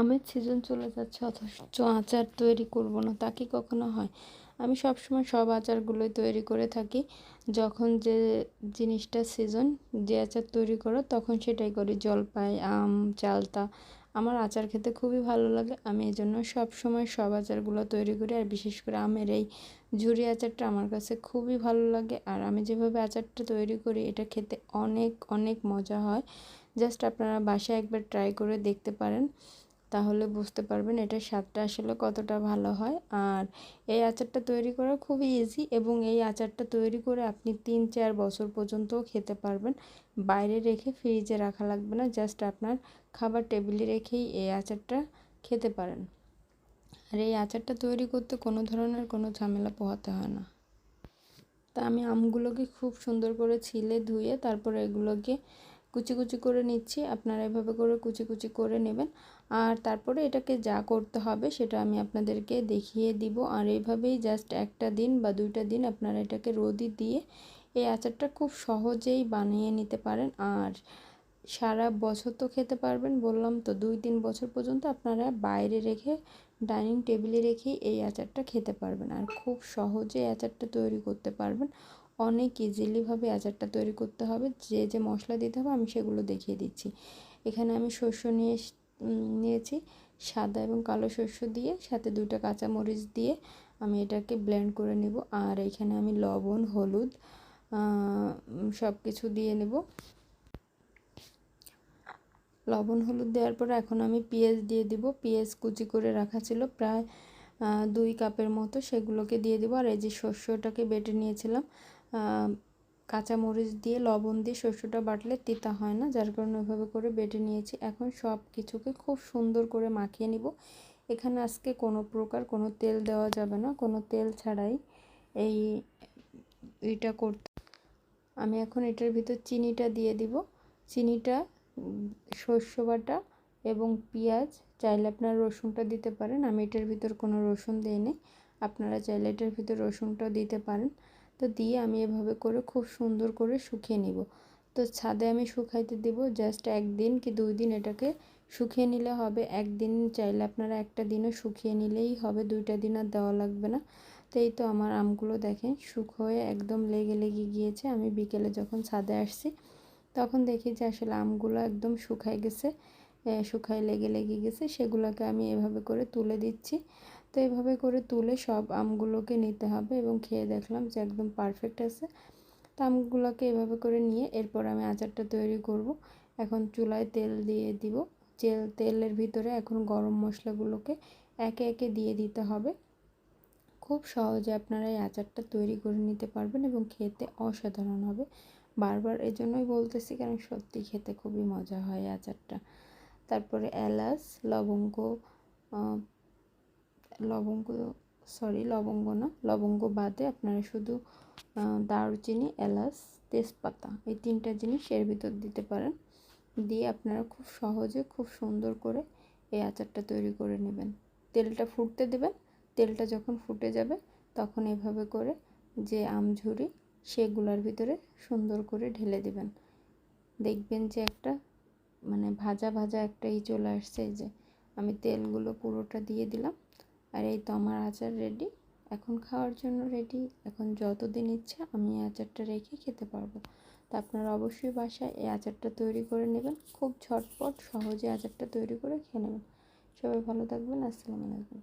আমের সিজন চলে যাচ্ছে, অথচ আচার তৈরি করব না, তা কি কখনো হয়? আমি সবসময় সব আচারগুলোই তৈরি করে থাকি, যখন যে জিনিসটা সিজন যে আচার তৈরি করো, তখন সেটাই করি, জলপাই, আম, চালতা, আমার আচার খেতে খুবই ভালো লাগে, আমি এই জন্য সবসময় সব আচারগুলো তৈরি করি, আর বিশেষ করে আমের এই ঝুরি আচারটা আমার কাছে খুবই ভালো লাগে, আর আমি যেভাবে আচারটা তৈরি করি, এটা খেতে অনেক অনেক মজা হয়, জাস্ট আপনারা বাসায় একবার ট্রাই করে দেখতে পারেন। তাহলে বুঝতে পারবেন এটার স্বাদটা আসলে কতটা ভালো হয়। আর এই আচারটা তৈরি করা খুবই ইজি এবং এই আচারটা তৈরি করে আপনি তিন চার বছর পর্যন্তও খেতে পারবেন। বাইরে রেখে ফ্রিজে রাখা লাগবে না জাস্ট আপনার খাবার টেবিলে রেখেই এই আচারটা খেতে পারেন। আর এই আচারটা তৈরি করতে কোনো ধরনের কোনো ঝামেলা পোহাতে হয় না। তা আমি আমগুলোকে খুব সুন্দর করে ছিলে ধুয়ে তারপরে এগুলোকে কুচি কুচি করে নিচ্ছি, আপনারা এভাবে করে কুচি কুচি করে নেবেন। আর তারপরে এটাকে যা করতে হবে সেটা আমি আপনাদেরকে দেখিয়ে দিব। আর এইভাবেই জাস্ট একটা দিন বা দুইটা দিন আপনারা এটাকে রোদি দিয়ে এই আচারটা খুব সহজেই বানিয়ে নিতে পারেন। আর সারা বছর তো খেতে পারবেন, বললাম তো দুই তিন বছর পর্যন্ত আপনারা বাইরে রেখে, ডাইনিং টেবিলে রেখেই এই আচারটা খেতে পারবেন। আর খুব সহজে আচারটা তৈরি করতে পারবেন। অনেক ইজিলিভাবে আচারটা তৈরি করতে হবে। যে যে মশলা দিতে হবে আমি সেগুলো দেখিয়ে দিচ্ছি। এখানে আমি শস্য নিয়ে নিয়েছি। সাদা এবং কালো শস্য দিয়ে সাথে দুটো কাঁচামরিচ দিয়ে আমি এটাকে ব্লেন্ড করে নেব। আর এখানে আমি লবণ, হলুদ সব কিছু দিয়ে নেব। লবণ, হলুদ দেওয়ার পরে এখন আমি পেঁয়াজ দিয়ে দিব। পেঁয়াজ কুচি করে রাখা ছিল প্রায় দুই কাপের মতো। সেগুলোকে দিয়ে দেবো। আর এই যে শস্যটাকে বেটে নিয়েছিলাম কাঁচামরিচ দিয়ে, লবণ দিয়ে শস্যটা বাটলে তিতা হয় না, যার কারণে ওইভাবে করে বেটে নিয়েছি। এখন সব কিছুকে খুব সুন্দর করে মাখিয়ে নিব। এখানে আজকে কোনো প্রকার কোনো তেল দেওয়া যাবে না, কোনো তেল ছাড়াই এই এইটা করতে। আমি এখন এটার ভিতর চিনিটা দিয়ে দিব। চিনিটা শস্য বাটা এবং পেঁয়াজ, চাইলে আপনারা রসুনটা দিতে পারেন। আমি এটার ভিতর কোনো রসুন দিইনি। আপনারা চাইলে এটার ভিতর রসুনটাও দিতে পারেন। তো দিয়ে আমি এভাবে করে খুব সুন্দর করে শুকিয়ে নিব। তো ছাদে আমি শুকাইতে দেব জাস্ট একদিন কি দুই দিন এটাকে শুকিয়ে নিলে হবে। একদিন চাইলে আপনারা একটা দিনও শুকিয়ে নিলেই হবে, দুইটা দিন আর দেওয়া লাগবে না। তো এই তো আমার আমগুলো দেখেন হয়ে একদম লেগে লেগে গিয়েছে। আমি বিকেলে যখন ছাদে আসছি, তখন দেখি যে আসলে আমগুলো একদম শুকাই গেছে শুকাই লেগে লেগে গেছে। সেগুলোকে আমি এভাবে করে তুলে দিচ্ছি। তো এইভাবে করে তুলে সব আমগুলোকে নিতে হবে এবং খেয়ে দেখলাম যে একদম পারফেক্ট আছে। তো আমগুলোকে এভাবে করে নিয়ে এরপর আমি আচারটা তৈরি করব। এখন চুলায় তেল দিয়ে দিব। তেল, তেলের ভিতরে এখন গরম মশলাগুলোকে একে একে দিয়ে দিতে হবে। খুব সহজে আপনারা এই আচারটা তৈরি করে নিতে পারবেন এবং খেতে অসাধারণ হবে। বারবার এই জন্যই বলতেছি কারণ সত্যি খেতে খুবই মজা হয় আচারটা। তারপরে এলাচ, লবঙ্গ লবঙ্গ সরি লবঙ্গ না, লবঙ্গ বাদে আপনারা শুধু দারুচিনি, এলাচ, তেজপাতা, এই তিনটা জিনিস এর ভিতর দিতে পারেন। দিয়ে আপনারা খুব সহজে, খুব সুন্দর করে এই আচারটা তৈরি করে নেবেন। তেলটা ফুটতে দেবেন, তেলটা যখন ফুটে যাবে, তখন এভাবে করে যে আমঝুরি, সেগুলোর ভিতরে সুন্দর করে ঢেলে দেবেন। দেখবেন যে একটা মানে ভাজা ভাজা একটা ই চলে আসছে যে, আমি তেলগুলো পুরোটা দিয়ে দিলাম। আর এই তো আমার আচার রেডি এখন খাওয়ার জন্য রেডি এখন যতদিন ইচ্ছা আমি আচারটা রেখে খেতে পারব। তা আপনারা অবশ্যই বাসায় এই আচারটা তৈরি করে নেবেন। খুব ঝটপট সহজে আচারটা তৈরি করে খেয়ে নেবেন। সবাই ভালো থাকবেন। আসসালামু আলাইকুম।